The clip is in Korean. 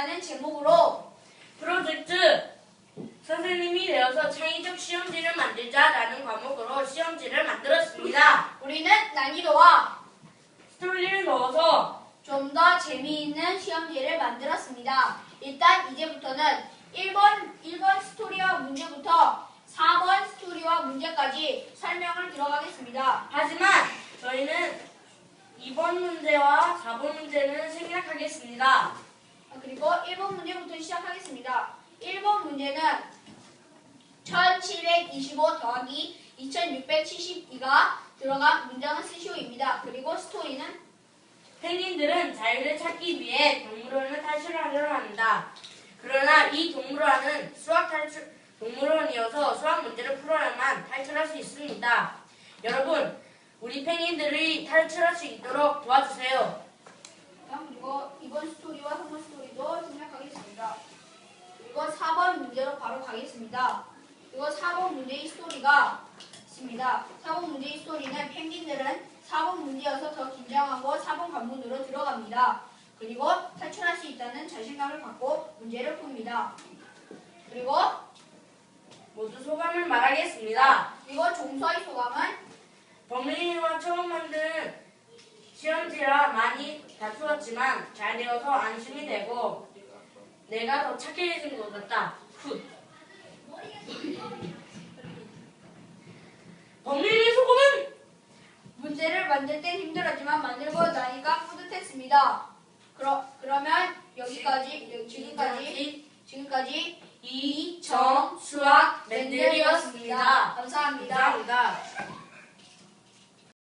만든다는 제목으로 프로젝트 선생님이 되어서 창의적 시험지를 만들자라는 과목으로 시험지를 만들었습니다. 우리는 난이도와 스토리를 넣어서 좀 더 재미있는 시험지를 만들었습니다. 일단 이제부터는 1번, 1번 스토리와 문제부터 4번 스토리와 문제까지 설명을 들어가겠습니다. 하지만 저희는 2번 문제와 4번 문제는 생략하겠습니다. 아, 그리고 1번 문제부터 시작하겠습니다. 1번 문제는 1725 더하기 2672가 들어간 문장을 쓰시오입니다. 그리고 스토리는 펭귄들은 자유를 찾기 위해 동물원을 탈출하려고 합니다. 그러나 이 동물원은 수학 탈출 동물원이어서 수학 문제를 풀어야만 탈출할 수 있습니다. 여러분, 우리 펭귄들이 탈출할 수 있도록 도와주세요. 가겠습니다. 그리고 4번 문제의 스토리가 있습니다. 4번 문제의 스토리는 펭귄들은 4번 문제여서 더 긴장하고 4번 관문으로 들어갑니다. 그리고 탈출할 수 있다는 자신감을 갖고 문제를 풉니다. 그리고 모두 소감을 말하겠습니다. 그리고 종서의 소감은 범인이와 처음 만든 시험지라 많이 다투었지만 잘 되어서 안심이 되고 내가 더 착해진 것 같다. 훗. 범인의 소금은 문제를 만들 땐 힘들었지만 만들고 나니까 뿌듯했습니다. 그러, 그러면 여기까지 지금까지 지금까지 이정 수학 랜들이었습니다. 감사합니다. 감사합니다.